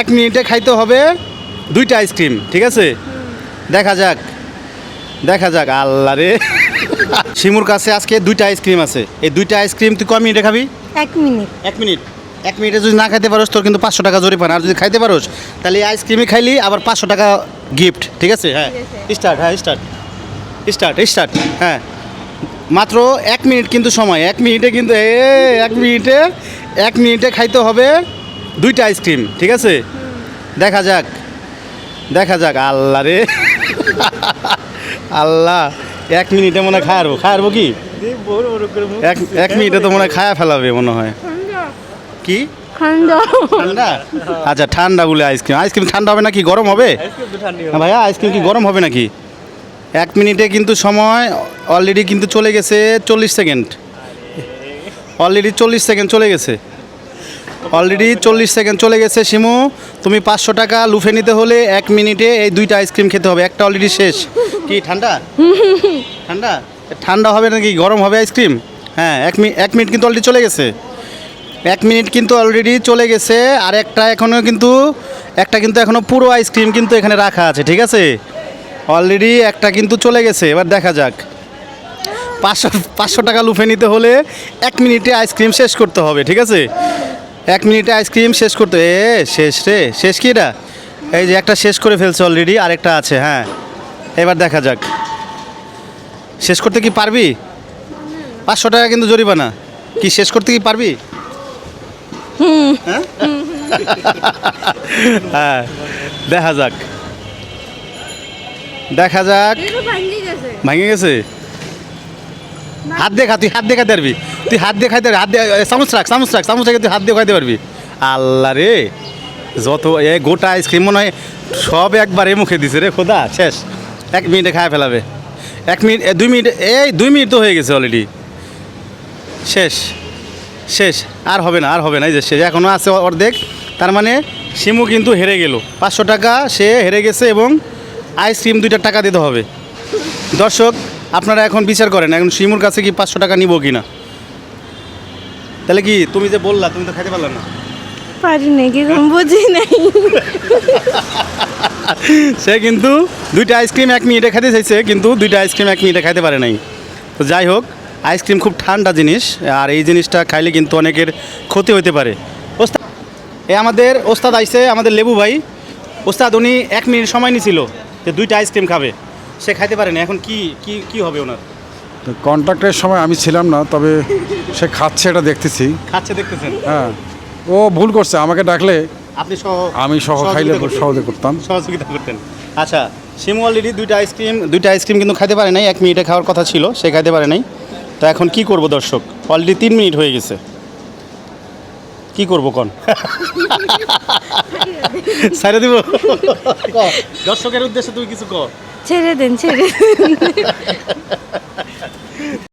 এক মিনিটে খাইতে হবে দুইটা আইসক্রিম ঠিক আছে? দেখা যাক দেখা যাক আল্লাহ রে। শিমুর কাছে আজকে দুইটা আইসক্রিম আছে। এই দুইটা আইসক্রিম তুই কয় মিনিটে খাবি? এক মিনিট। এক মিনিট। এক মিনিটে যদি না খাইতে পারোস তোর কিন্তু পাঁচশো টাকা জরিমানা। আর যদি খাইতে পারোস তাহলে এই আইসক্রিমই খাইলি আবার পাঁচশো টাকা গিফট ঠিক আছে? হ্যাঁ। স্টার্ট হ্যাঁ স্টার্ট স্টার্ট স্টার্ট হ্যাঁ। মাত্র এক মিনিট কিন্তু সময়। এক মিনিটে কিন্তু এ এক মিনিটে এক মিনিটে খাইতে হবে। দুইটা আইসক্রিম ঠিক আছে? দেখা যাক দেখা যাক আল্লাহ রে। আল্লাহ এক মিনিটে মনে হয় খায়ারবো। খায়ারবো কি? এক এক মিনিটে তো মনে হয় খায়া ফেলাবে মনে হয়। কি? ঠান্ডা। ঠান্ডা? আচ্ছা ঠান্ডা বলে আইসক্রিম। আইসক্রিম ঠান্ডা হবে নাকি? গরম হবে? ভাইয়া আইসক্রিম কি গরম হবে নাকি? এক মিনিটে কিন্তু সময় অলরেডি কিন্তু চলে গেছে চল্লিশ সেকেন্ড। অলরেডি চল্লিশ সেকেন্ড চলে গেছে। অলরেডি চল্লিশ সেকেন্ড চলে গেছে শিমু। তুমি পাঁচশো টাকা লুফে নিতে হলে এক মিনিটে এই দুইটা আইসক্রিম খেতে হবে। একটা অলরেডি শেষ। কি ঠান্ডা? ঠান্ডা? ঠান্ডা হবে নাকি? গরম হবে আইসক্রিম হ্যাঁ এক মিনিট এক মিনিট কিন্তু অলরেডি চলে গেছে। এক মিনিট কিন্তু অলরেডি চলে গেছে। আর একটা এখনও কিন্তু একটা কিন্তু এখনও পুরো আইসক্রিম কিন্তু এখানে রাখা আছে ঠিক আছে? অলরেডি একটা কিন্তু চলে গেছে। এবার দেখা যাক। পাঁচশো পাঁচশো টাকা লুফে নিতে হলে এক মিনিটে আইসক্রিম শেষ করতে হবে ঠিক আছে? এক মিনিটে আইসক্রিম শেষ করতে এ শেষ রে শেষ কি এটা? এই যে একটা শেষ করে ফেলছে অলরেডি আরেকটা আছে হ্যাঁ। এবার দেখা যাক। শেষ করতে কি পারবি? পাঁচশো টাকা কিন্তু জরিমানা। কি শেষ করতে কি পারবি? হ্যাঁ? হ্যাঁ দেখা যাক। দেখা যাক। ভাঙে গেছে? হাত দেখা তুই হাত দেখাতে পারবি। তুই হাত দিয়ে খাইতে পারবি হাত এ, চামচ রাখ চামচ রাখ চামচ রেখে তুই হাত দিয়ে খাইতে পারবি। আল্লাহ রে যত এ গোটা আইসক্রিম মনে হয় সব একবার একবারে মুখে দিছে রে খোদা শেষ। এক মিনিটে খায় ফেলাবে। এক মিনিট দুই মিনিট এই দুই মিনিট তো হয়ে গেছে অলরেডি শেষ শেষ। আর হবে না আর হবে না এই যে শেষ। এখনও আছে অর্ধেক। তার মানে শিমু কিন্তু হেরে গেল। পাঁচশো টাকা সে হেরে গেছে এবং আইসক্রিম দুইটা টাকা দিতে হবে। দর্শক আপনারা এখন বিচার করেন এখন শিমুর কাছে কি পাঁচশো টাকা নিব কি না তাহলে কি তুমি যে বললা তুমি তো খাইতে পারলে না? পারি নাকি বুঝি নাই। সে কিন্তু দুইটা আইসক্রিম এক মিনিটে খাইতে চাইছে কিন্তু দুইটা আইসক্রিম এক মিনিটে খাইতে পারে নাই। তো যাই হোক আইসক্রিম খুব ঠান্ডা জিনিস আর এই জিনিসটা খাইলে কিন্তু অনেকের ক্ষতি হতে পারে। ওস্তাদ এ আমাদের ওস্তাদ আইছে আমাদের লেবু ভাই। ওস্তাদ উনি এক মিনিট সময় নিছিল যে দুইটা আইসক্রিম খাবে। সে খাইতে পারেনি এখন কি কি কি হবে ওনার? কন্ট্রাক্টের সময় আমি ছিলাম না তবে সে খাচ্ছে এটা দেখতেছি। খাচ্ছে দেখতেছেন? হ্যাঁ। ও ভুল করছে আমাকে ডাকলে আপনি সহ আমি সহ খাইলে। সহজে করতাম। সহযোগিতা করতেন। আচ্ছা শিমু অলরেডি দুইটা আইসক্রিম দুইটা আইসক্রিম কিন্তু খাইতে পারে নাই এক মিনিটে খাওয়ার কথা ছিল সে খাইতে পারে নাই। তো এখন কি করব দর্শক? অলরেডি তিন মিনিট হয়ে গেছে। কি করব কন? সাইরে দিব। দর্শকের উদ্দেশ্যে তুই কিছু কর 체르든 체르든.